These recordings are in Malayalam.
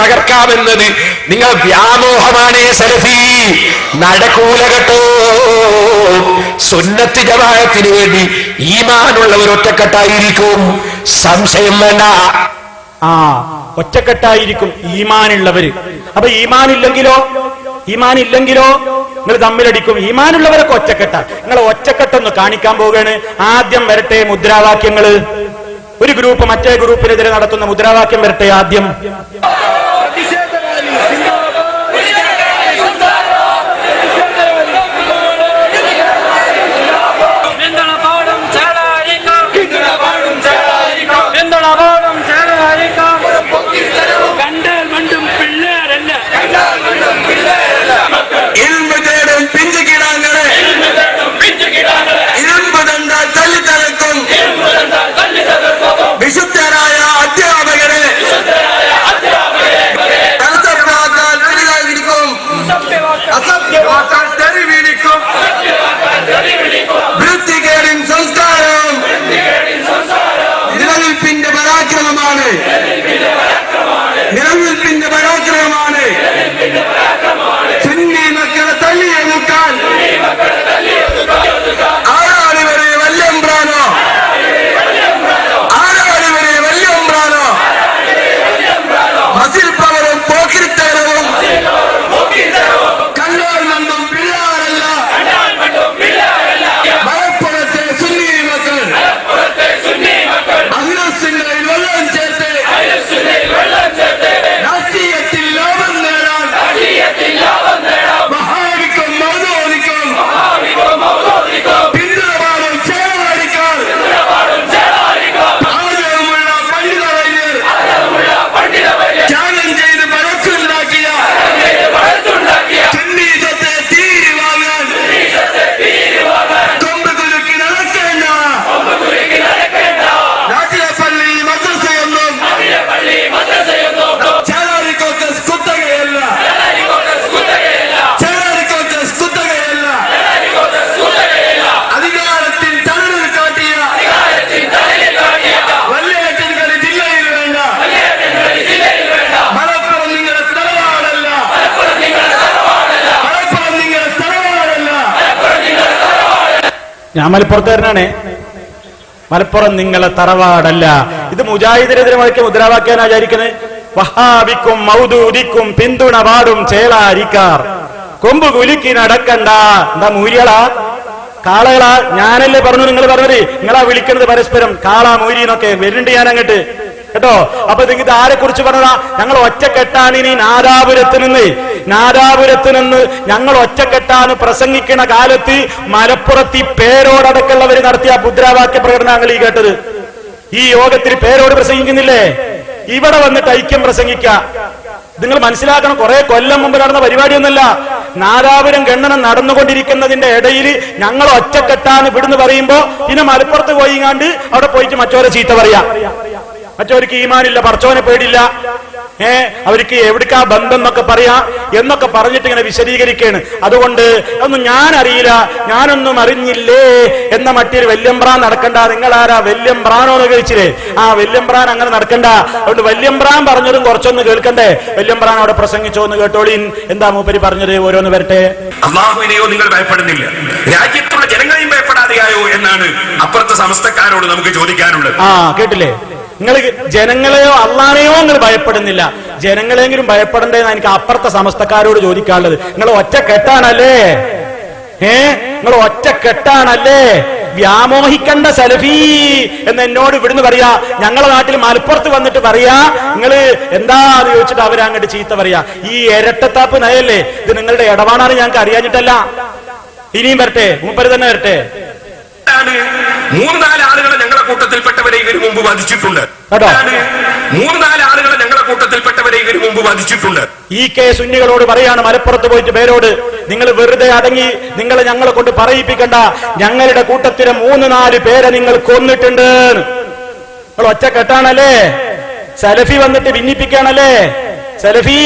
തകർക്കാമെന്നത് നിങ്ങൾ വ്യാമോഹമാണ് സലഫി നടക്കൂല കേട്ടോ സുന്നത്ത് ജമാഅത്തിന് വേണ്ടി ഈമാനുള്ളവർ ഒറ്റക്കെട്ടായിരിക്കും. സംശയം വേണ്ട. ആ ഒറ്റക്കെട്ടായിരിക്കും ഈമാനുള്ളവര്. അപ്പൊ ഈമാൻ ഇല്ലെങ്കിലോ ഈമാൻ ഇല്ലെങ്കിലോ നിങ്ങൾ തമ്മിലടിക്കും. ഈമാനുള്ളവരൊക്കെ ഒറ്റക്കെട്ട. നിങ്ങൾ ഒറ്റക്കെട്ടൊന്ന് കാണിക്കാൻ പോവുകയാണ്. ആദ്യം വരട്ടെ മുദ്രാവാക്യങ്ങൾ. ഒരു ഗ്രൂപ്പ് മറ്റേ ഗ്രൂപ്പിനെതിരെ നടത്തുന്ന മുദ്രാവാക്യം വരട്ടെ ആദ്യം. ഞാൻ മലപ്പുറത്തുകാരനാണ്. മലപ്പുറം നിങ്ങളെ തറവാടല്ല. ഇത് മുജാഹിദിനെതിരെ മുഴക്കിയ മുദ്രാവാക്യാൻ ആചാരിക്കുന്നത്. വഹാബിക്കും മൗദൂദിക്കും പിന്തുണ പാടും ചേളാരിക്കാർ. കൊമ്പ് കുലുക്കി നടക്കണ്ട. എന്താ മൂരികളാ? കാളകളാ? ഞാനല്ലേ പറഞ്ഞു നിങ്ങൾ പറഞ്ഞത്? നിങ്ങളാ വിളിക്കുന്നത് പരസ്പരം. കാള മൂരി എന്നൊക്കെ വരുന്നുണ്ട് ഞാൻ അങ്ങോട്ട് കേട്ടോ? അപ്പൊ ഇത് ആരെ കുറിച്ച് പറഞ്ഞതാ? ഞങ്ങൾ ഒറ്റക്കെട്ടാണ് ഇനി നാദാപുരത്ത് നിന്ന് നാദാപുരത്ത് നിന്ന് ഞങ്ങൾ ഒറ്റക്കെട്ടാണ് പ്രസംഗിക്കുന്ന കാലത്ത് മലപ്പുറത്ത് ഈ പേരോടക്കുള്ളവർ നടത്തിയ മുദ്രാവാക്യ പ്രകടനം ഞങ്ങൾ ഈ കേട്ടത്. ഈ യോഗത്തിൽ പേരോട് പ്രസംഗിക്കുന്നില്ലേ? ഇവിടെ വന്നിട്ട് ഐക്യം പ്രസംഗിക്ക. നിങ്ങൾ മനസ്സിലാക്കണം കുറെ കൊല്ലം മുമ്പ് നടന്ന പരിപാടിയൊന്നുമല്ല നാദാപുരം ഗണ്ണനം നടന്നുകൊണ്ടിരിക്കുന്നതിന്റെ ഇടയിൽ ഞങ്ങൾ ഒറ്റക്കെട്ടാണ് ഇവിടുന്ന് പറയുമ്പോ പിന്നെ മലപ്പുറത്ത് പോയിങ്ങാണ്ട് അവിടെ പോയിട്ട് മറ്റോരെ ചീത്ത പറയാ. മറ്റോർക്ക് ഈമാനില്ല പറച്ചോനെ പേടില്ല ഏ അവർക്ക് എവിടേക്കാ ബന്ധം എന്നൊക്കെ പറയാം എന്നൊക്കെ പറഞ്ഞിട്ട് ഇങ്ങനെ വിശദീകരിക്കുകയാണ് അതുകൊണ്ട് ഒന്നും ഞാൻ അറിയില്ല ഞാനൊന്നും അറിഞ്ഞില്ലേ എന്ന മറ്റൊരു വല്യമ്പ്രാൻ നടക്കണ്ട. നിങ്ങൾ ആരാ വല്യമ്പ്രാനോ എന്ന് കഴിച്ചില്ലേ ആ വല്യമ്പ്രാൻ അങ്ങനെ നടക്കണ്ട. അതുകൊണ്ട് വല്യമ്പ്രാൻ പറഞ്ഞതും കുറച്ചൊന്ന് കേൾക്കണ്ടേ? വല്യമ്പ്രാൻ അവിടെ പ്രസംഗിച്ചോ എന്ന് കേട്ടോളീൻ. എന്താ മൂപ്പര് പറഞ്ഞത്? ഓരോന്ന് വരട്ടെ. അള്ളാഹുവിനെയോ നിങ്ങൾ ഭയപ്പെടുന്നില്ല. രാജ്യത്തുള്ള ജനങ്ങളെയും ഭയപ്പെടാതെയായോ എന്നാണ് അപ്പുറത്തെ സമസ്തക്കാരോട് നമുക്ക് ചോദിക്കാനുള്ളത്. ആ കേട്ടില്ലേ? നിങ്ങൾ ജനങ്ങളെയോ അള്ളാനെയോ നിങ്ങൾ ഭയപ്പെടുന്നില്ല. ജനങ്ങളെങ്കിലും ഭയപ്പെടേണ്ടതെന്ന് എനിക്ക് അപ്പുറത്തെ സമസ്തക്കാരോട് ചോദിക്കാനുള്ളത്. നിങ്ങൾ ഒറ്റ കെട്ടാണല്ലേ ഏ? നിങ്ങൾ ഒറ്റ കെട്ടാണല്ലേ വ്യാമോഹിക്കണ്ട സലഫി എന്ന് എന്നോട് ഇവിടുന്ന് പറയാ. ഞങ്ങളെ നാട്ടിൽ മലപ്പുറത്ത് വന്നിട്ട് പറയാ. നിങ്ങൾ എന്താന്ന് ചോദിച്ചിട്ട് അവരങ്ങോട്ട് ചീത്ത പറയാ. ഈ ഇരട്ടത്താപ്പ് നയല്ലേ? ഇത് നിങ്ങളുടെ ഇടപാടാണ് ഞങ്ങൾക്ക് അറിയാഞ്ഞിട്ടല്ല. ഇനിയും വരട്ടെ. മൂപ്പര് തന്നെ വരട്ടെ. മൂന്ന് നാല് കൂട്ടത്തിൽപ്പെട്ടവരെ ഇവർ മുമ്പ് വധിച്ചിട്ടുണ്ട്. മൂന്ന് നാല് ആളുകളെ ഞങ്ങളുടെ കൂട്ടത്തിൽപ്പെട്ടവരെ ഇവർ മുമ്പ് വധിച്ചിട്ടുണ്ട്. ഈ കെ സുന്നികളോട് പറയാണ് മലപ്പുറത്ത് പോയിട്ട് പേരോട് നിങ്ങൾ വെറുതെ അടങ്ങി നിങ്ങൾ ഞങ്ങളെ കൊണ്ട് പറയിപ്പിക്കണ്ട. ഞങ്ങളുടെ കൂട്ടത്തിലെ മൂന്ന് നാല് പേരെ നിങ്ങൾ കൊന്നിട്ടുണ്ട്. നിങ്ങൾ ഒറ്റ കെട്ടാണല്ലേ സലഫി വന്നിട്ട് ഭിന്നിപ്പിക്കാണല്ലേ സലഫി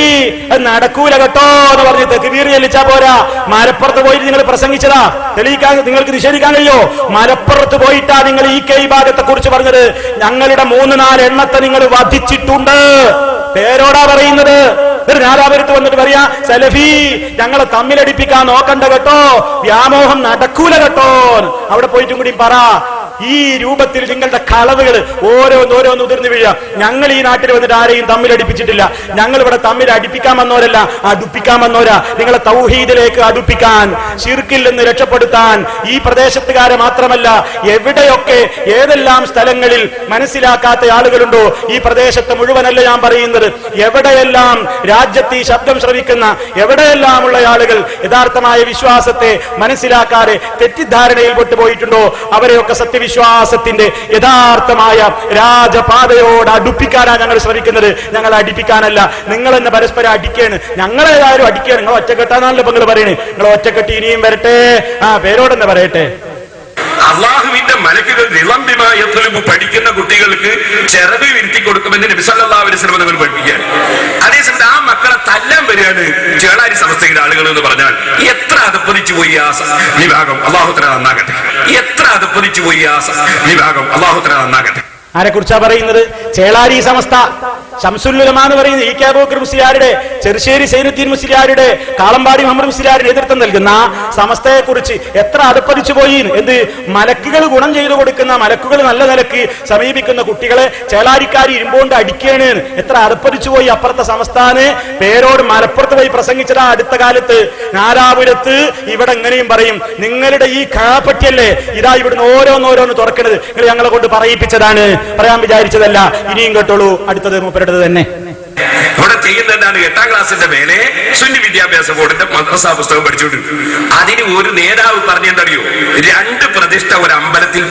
നടക്കൂല കേട്ടോ എന്ന് പറഞ്ഞ് തെക്കുവീർ ചെല്ലിച്ചാ പോരാ. മലപ്പുറത്ത് പോയിട്ട് നിങ്ങൾ പ്രസംഗിച്ചതാ. തെളിയിക്കാൻ നിങ്ങൾക്ക് നിഷേധിക്കാൻ കഴിയോ? മലപ്പുറത്ത് പോയിട്ടാ നിങ്ങൾ ഈ കെ ഭാഗത്തെ കുറിച്ച് പറഞ്ഞത്. ഞങ്ങളുടെ മൂന്ന് നാല് എണ്ണത്തെ നിങ്ങൾ വധിച്ചിട്ടുണ്ട്. പേരോടാ പറയുന്നത്? ഒരു നാലാപുരത്ത് വന്നിട്ട് പറയാ സലഫി ഞങ്ങളെ തമ്മിലടിപ്പിക്കാൻ നോക്കണ്ട കേട്ടോ. വ്യാമോഹം നടക്കൂല കേട്ടോ. അവിടെ പോയിട്ടും കൂടി പറ. ഈ രൂപത്തിൽ നിങ്ങളുടെ കളവുകൾ ഓരോന്ന് ഓരോന്ന് ഉതിർന്നു വീഴുക. ഞങ്ങൾ ഈ നാട്ടിൽ വന്നിട്ട് ആരെയും തമ്മിൽ അടുപ്പിച്ചിട്ടില്ല. ഞങ്ങൾ ഇവിടെ തമ്മിൽ അടുപ്പിക്കാൻ വന്നവരല്ല അടുപ്പിക്കാൻ വന്നവരാ. നിങ്ങളെ തൗഹീദിലേക്ക് അടുപ്പിക്കാൻ ചിർക്കിൽ നിന്ന് രക്ഷപ്പെടുത്താൻ ഈ പ്രദേശത്തുകാരെ മാത്രമല്ല എവിടെയൊക്കെ ഏതെല്ലാം സ്ഥലങ്ങളിൽ മനസ്സിലാക്കാത്ത ആളുകളുണ്ടോ ഈ പ്രദേശത്ത് മുഴുവനല്ല ഞാൻ പറയുന്നത്. എവിടെയെല്ലാം രാജ്യത്ത് ഈ ശബ്ദം ശ്രവിക്കുന്ന എവിടെയെല്ലാമുള്ള ആളുകൾ യഥാർത്ഥമായ വിശ്വാസത്തെ മനസ്സിലാക്കാതെ തെറ്റിദ്ധാരണയിൽ പെട്ടുപോയിട്ടുണ്ടോ അവരെയൊക്കെ സത്യവിശ്വാസത്തിന്റെ യഥാർത്ഥമായ രാജപാതയോട് അടുപ്പിക്കാനാണ് ഞങ്ങൾ ശ്രമിക്കുന്നത്. ഞങ്ങൾ അടിപ്പിക്കാനല്ല. നിങ്ങൾ എന്നെ പരസ്പരം അടിക്കാണ് ഞങ്ങളെല്ലാവരും അടിക്കുകയാണ്. നിങ്ങൾ ഒറ്റക്കെട്ടാണല്ലോ നിങ്ങൾ പറയണേ. നിങ്ങൾ ഒറ്റക്കെട്ട് ഇനിയും വരട്ടെ. ആ പേരോടെന്നെ പറയട്ടെ. അള്ളാഹുവിന്റെ മലക്കുകൾ നിളംബിമായ തെളിവ് പഠിക്കുന്ന കുട്ടികൾക്ക് ചിറക് വിരുത്തി കൊടുക്കുമെന്ന് നബിസല്ലാവിന്റെ സിനിമ നിങ്ങൾ പഠിപ്പിക്കുകയാണ്. അതേസമയത്ത് ആ മക്കളെ തല്ലാൻ വരികയാണ് ചേളാരി സമസ്തയുടെ ആളുകൾ എന്ന് പറഞ്ഞാൽ. എത്ര അതപ്പതിച്ചു പോയി ആ വിഭാഗം? അള്ളാഹുത്തര നന്നാകട്ടെ. എത്ര അതപ്പതിച്ചു പോയി ആ വിഭാഗം? അള്ളാഹുത്തര നന്നാകട്ടെ. ആരെ കുറിച്ചാ പറയുന്നത്? ചേളാരി സമസ്ത. ഷംസുല്ലുലമ എന്ന് പറയുന്നത് ഇ കെ അബൂക്കർ മുസ്ലിയാരുടെ ചെറുശ്ശേരി സൈനുദ്ദീൻ മുസ്ലിയാരുടെ കാളമ്പാടി മുഹമ്മദ് മുസ്ലിയാരുടെ നേതൃത്വം നൽകുന്ന സമസ്തയെ കുറിച്ച് എത്ര അടുപ്പതിച്ചു പോയി എന്ത് മലക്കുകൾ ഗുണം ചെയ്തു കൊടുക്കുന്ന മലക്കുകൾ നല്ല നിലയ്ക്ക് സമീപിക്കുന്ന കുട്ടികളെ ചേളാരിക്കാരി ഇരുമ്പോണ്ട് അടിക്കുകയാണ് എത്ര അടുപ്പതിച്ചു പോയി അപ്പുറത്തെ സംസ്ഥാന പേരോട് മലപ്പുറത്ത് പോയി പ്രസംഗിച്ചതാ അടുത്ത കാലത്ത്. നാരാപുരത്ത് ഇവിടെ എങ്ങനെയും പറയും നിങ്ങളുടെ ഈ കാപ്പറ്റിയല്ലേ ഇതാ ഇവിടുന്ന് ഓരോന്നോരോന്ന് തുറക്കണത്. നിങ്ങൾ ഞങ്ങളെ കൊണ്ട് പറയിപ്പിച്ചതാണ്. പറയാൻ വിചാരിച്ചതല്ല. ഇനിയും കേട്ടോളൂ. അടുത്തത് മൂപ്പരുടേത് തന്നെ. ഇവിടെ ചെയ്യുന്നതാണ് എട്ടാം ക്ലാസ്സിന്റെ മേലെ സുന്നി വിദ്യാഭ്യാസ ബോർഡിന്റെ മദ്രസ പുസ്തകം പഠിച്ചുകൊണ്ടിരിക്കും അതിന് ഒരു നേതാവ് പറഞ്ഞെന്തറിയോ? രണ്ട് പ്രതിഷ്ഠ ഒരു അമ്പലത്തിൽ